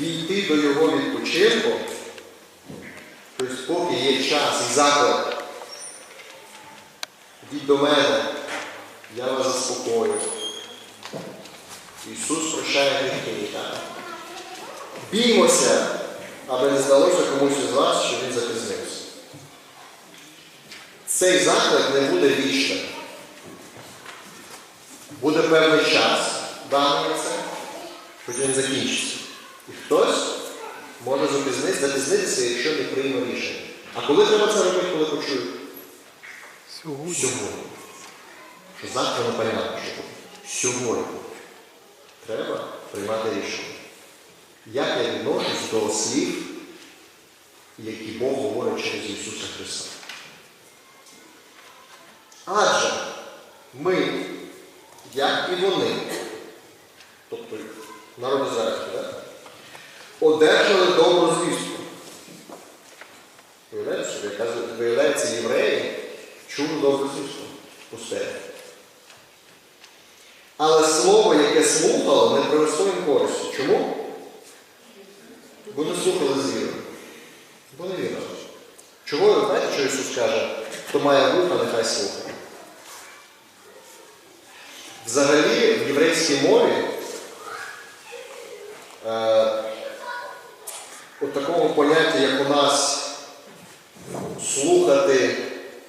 війти до його відпочинку, тобто поки є час і заклик, йдіть до мене, я вас заспокою. Ісус прощає гріхи. Біймося, аби не здалося комусь із вас, що він запізнився. Цей заклик не буде вічним. Буде певний час даний це, потім він закінчиться. І хтось може запізнитися, якщо не прийме рішення. А коли треба це робити, коли почують? Сьогодні. Сьогодні. Що завтра не понятно, що. Сьогодні треба приймати рішення. Як я відношусь до слів, які Бог говорить через Ісуса Христа? Адже ми, як і вони, тобто народ Ізраїльський? Одержали добру звістку. Виявляєте собі, яка виявляється, євреї чули добру звістку пустелі. Але слово, яке слухало, не принесло їм користі. Чому? Бо не слухали з вірою. Бо не вірили. Чого ви знаєте, що Ісус каже, хто має вуха, нехай слухає? Взагалі, в єврейській мові е, от такого поняття, як у нас слухати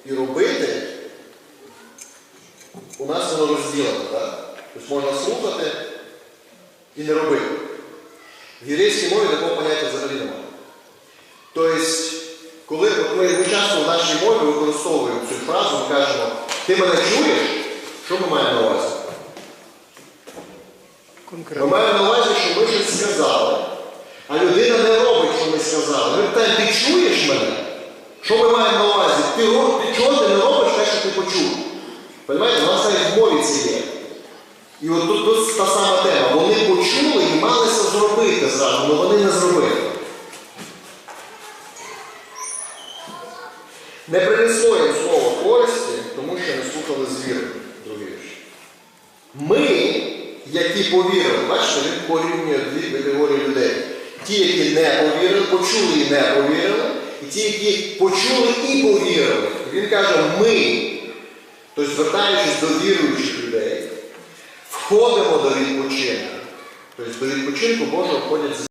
і робити, у нас воно розділено, так? Тобто можна слухати і не робити. В єврейській мові такого поняття взагалі немає. Тобто, коли от ми, ми часто в нашій мові використовуємо цю фразу, ми кажемо, ти мене чуєш, що ми маємо на увазі? Ми маємо на увазі, що ми щось сказали, а людина не робить, що ми сказали. Ми питаємо, ти чуєш мене? Що ми маємо на увазі? Ти, роб- чого ти не робиш те, що ти почув? Понимаєте, у нас навіть в мові це є. І от тут, тут та сама тема. Вони почули і малися зробити зразу, але вони не зробили. Не принесло їм слово користі, тому що не слухали з віри, другий вірш. Ми, які повірили, бачите, він порівнює дві категорії людей. Ті, які не повірили, почули і не повірили, і ті, які почули і повірили. Він каже, ми, тобто звертаючись до віруючих людей, входимо до відпочинку. Тобто до відпочинку Божого входять